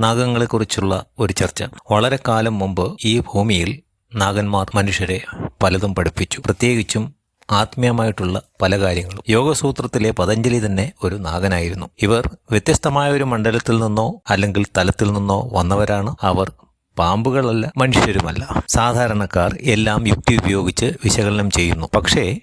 നാഗങ്ങളെക്കുറിച്ചുള്ള ഒരു ചർച്ച. വളരെ കാലം മുമ്പ് ഈ ഭൂമിയിൽ നാഗന്മാർ മനുഷ്യരെ പലതും പഠിപ്പിച്ചു. പ്രത്യേകിച്ചും ആത്മീയമായിട്ടുള്ള പല കാര്യങ്ങളും. യോഗസൂത്രത്തിലെ പതഞ്ജലി തന്നെ ഒരു നാഗനായിരുന്നു. ഇവർ വ്യത്യസ്തമായ ഒരു മണ്ഡലത്തിൽ നിന്നോ അല്ലെങ്കിൽ തലത്തിൽ നിന്നോ വന്നവരാണ്. അവർ പാമ്പുകളല്ല മനുഷ്യരുമല്ല. സാധാരണക്കാർ എല്ലാം യുക്തി ഉപയോഗിച്ച് വിശകലനം ചെയ്യുന്നു. പക്ഷേ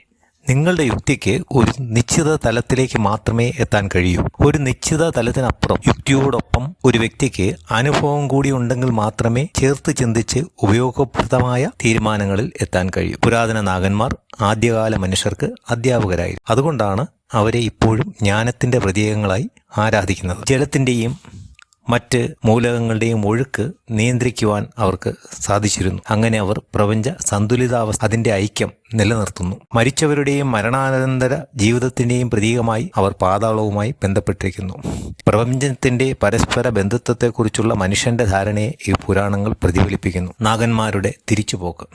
നിങ്ങളുടെ യുക്തിക്ക് ഒരു നിശ്ചിത തലത്തിലേക്ക് മാത്രമേ എത്താൻ കഴിയൂ. ഒരു നിശ്ചിത തലത്തിനപ്പുറം യുക്തിയോടൊപ്പം ഒരു വ്യക്തിക്ക് അനുഭവം കൂടി ഉണ്ടെങ്കിൽ മാത്രമേ ചേർത്ത് ചിന്തിച്ച് ഉപയോഗപ്രദമായ തീരുമാനങ്ങളിൽ എത്താൻ കഴിയൂ. പുരാതന നാഗന്മാർ ആദ്യകാല മനുഷ്യർക്ക് അധ്യാപകരായിരുന്നു. അതുകൊണ്ടാണ് അവരെ ഇപ്പോഴും ജ്ഞാനത്തിന്റെ പ്രതീകങ്ങളായി ആരാധിക്കുന്നത്. ജലത്തിന്റെയും മറ്റ് മൂലകങ്ങളുടെയും ഒഴുക്ക് നിയന്ത്രിക്കുവാൻ അവർക്ക് സാധിച്ചിരുന്നു. അങ്ങനെ അവർ പ്രപഞ്ച സന്തുലിതാവസ്ഥ അതിന്റെ ഐക്യം നിലനിർത്തുന്നു. മരിച്ചവരുടെയും മരണാനന്തര ജീവിതത്തിന്റെയും പ്രതീകമായി അവർ പാതാളവുമായി ബന്ധപ്പെട്ടിരിക്കുന്നു. പ്രപഞ്ചത്തിന്റെ പരസ്പര ബന്ധുത്വത്തെക്കുറിച്ചുള്ള മനുഷ്യന്റെ ധാരണയെ ഈ പുരാണങ്ങൾ പ്രതിഫലിപ്പിക്കുന്നു. നാഗന്മാരുടെ തിരിച്ചുപോക്ക്.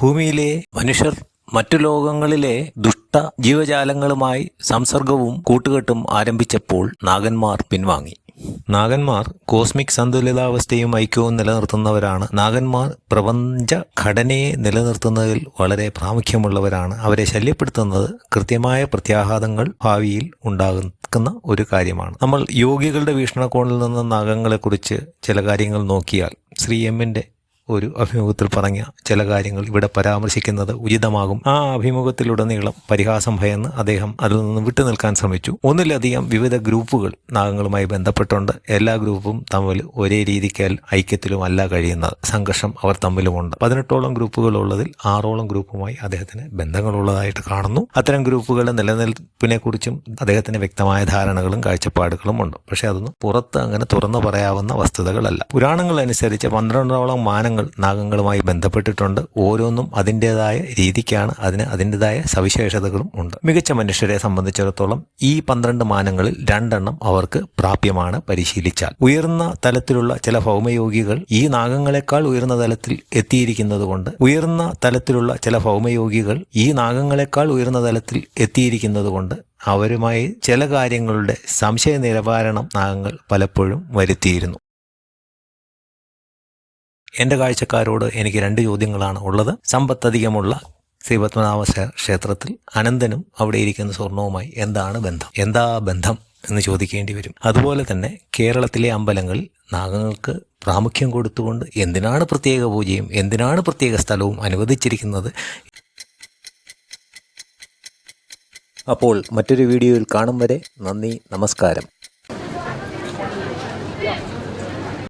ഭൂമിയിലെ മനുഷ്യർ മറ്റു ലോകങ്ങളിലെ ദുഷ്ട ജീവജാലങ്ങളുമായി സംസർഗവും കൂട്ടുകെട്ടും ആരംഭിച്ചപ്പോൾ നാഗന്മാർ പിൻവാങ്ങി. നാഗന്മാർ കോസ്മിക് സന്തുലിതാവസ്ഥയും ഐക്യവും നിലനിർത്തുന്നവരാണ്. നാഗന്മാർ പ്രപഞ്ച ഘടനയെ നിലനിർത്തുന്നതിൽ വളരെ പ്രാമുഖ്യമുള്ളവരാണ്. അവരെ ശല്യപ്പെടുത്തുന്നത് കൃത്യമായ പ്രത്യാഘാതങ്ങൾ ഭാവിയിൽ ഉണ്ടാകുന്ന ഒരു കാര്യമാണ്. നമ്മൾ യോഗികളുടെ വീക്ഷണകോണിൽ നിന്ന് നാഗങ്ങളെക്കുറിച്ച് ചില കാര്യങ്ങൾ നോക്കിയാൽ ശ്രീ എമ്മിന്റെ ഒരു അഭിമുഖത്തിൽ പറഞ്ഞ ചില കാര്യങ്ങൾ ഇവിടെ പരാമർശിക്കുന്നത് ഉചിതമാകും. ആ അഭിമുഖത്തിലുടനീളം പരിഹാസം ഭയന്ന് അദ്ദേഹം അതിൽ നിന്ന് വിട്ടുനിൽക്കാൻ ശ്രമിച്ചു. ഒന്നിലധികം വിവിധ ഗ്രൂപ്പുകൾ നാഗങ്ങളുമായി ബന്ധപ്പെട്ടുണ്ട്. എല്ലാ ഗ്രൂപ്പും തമ്മിൽ ഒരേ രീതിക്ക് ഐക്യത്തിലും അല്ല കഴിയുന്നത്. സംഘർഷം അവർ തമ്മിലുമുണ്ട്. പതിനെട്ടോളം ഗ്രൂപ്പുകൾ ഉള്ളതിൽ ആറോളം ഗ്രൂപ്പുമായി അദ്ദേഹത്തിന് ബന്ധങ്ങളുള്ളതായിട്ട് കാണുന്നു. അത്തരം ഗ്രൂപ്പുകളുടെ നിലനിൽപ്പിനെ കുറിച്ചും അദ്ദേഹത്തിന് വ്യക്തമായ ധാരണകളും കാഴ്ചപ്പാടുകളും ഉണ്ട്. പക്ഷേ അതൊന്നും പുറത്ത് അങ്ങനെ തുറന്നു പറയാവുന്ന വസ്തുതകളല്ല. പുരാണങ്ങൾ അനുസരിച്ച് പന്ത്രണ്ടോളം മാനങ്ങൾ നാഗങ്ങളുമായി ബന്ധപ്പെട്ടിട്ടുണ്ട്. ഓരോന്നും അതിന്റെതായ രീതിക്കാണ് അതിന് അതിന്റെതായ സവിശേഷതകളും ഉണ്ട്. മികച്ച മനുഷ്യരെ സംബന്ധിച്ചിടത്തോളം ഈ പന്ത്രണ്ട് മാനങ്ങളിൽ രണ്ടെണ്ണം അവർക്ക് പ്രാപ്യമാണ് പരിശീലിച്ചാൽ. ഉയർന്ന തലത്തിലുള്ള ചില ഭൗമയോഗികൾ ഈ നാഗങ്ങളെക്കാൾ ഉയർന്ന തലത്തിൽ എത്തിയിരിക്കുന്നത് കൊണ്ട് ഉയർന്ന തലത്തിലുള്ള ചില ഭൗമയോഗികൾ ഈ നാഗങ്ങളെക്കാൾ ഉയർന്ന തലത്തിൽ എത്തിയിരിക്കുന്നത് കൊണ്ട് അവരുമായി ചില കാര്യങ്ങളുടെ സംശയ നിലവാരണം നാഗങ്ങൾ പലപ്പോഴും വരുത്തിയിരുന്നു. എന്റെ കാഴ്ചക്കാരോട് എനിക്ക് രണ്ട് ചോദ്യങ്ങളാണ് ഉള്ളത്. സമ്പത്തധികമുള്ള ശ്രീപത്മനാഭ ക്ഷേത്രത്തിൽ അനന്തനും അവിടെ ഇരിക്കുന്ന സ്വർണവുമായി എന്താണ് ബന്ധം? എന്താ ബന്ധം എന്ന് ചോദിക്കേണ്ടി വരും. അതുപോലെ തന്നെ കേരളത്തിലെ അമ്പലങ്ങളിൽ നാഗങ്ങൾക്ക് പ്രാമുഖ്യം കൊടുത്തുകൊണ്ട് എന്തിനാണ് പ്രത്യേക പൂജയും എന്തിനാണ് പ്രത്യേക സ്ഥലവും അനുവദിച്ചിരിക്കുന്നത്? അപ്പോൾ മറ്റൊരു വീഡിയോയിൽ കാണും വരെ നന്ദി നമസ്കാരം.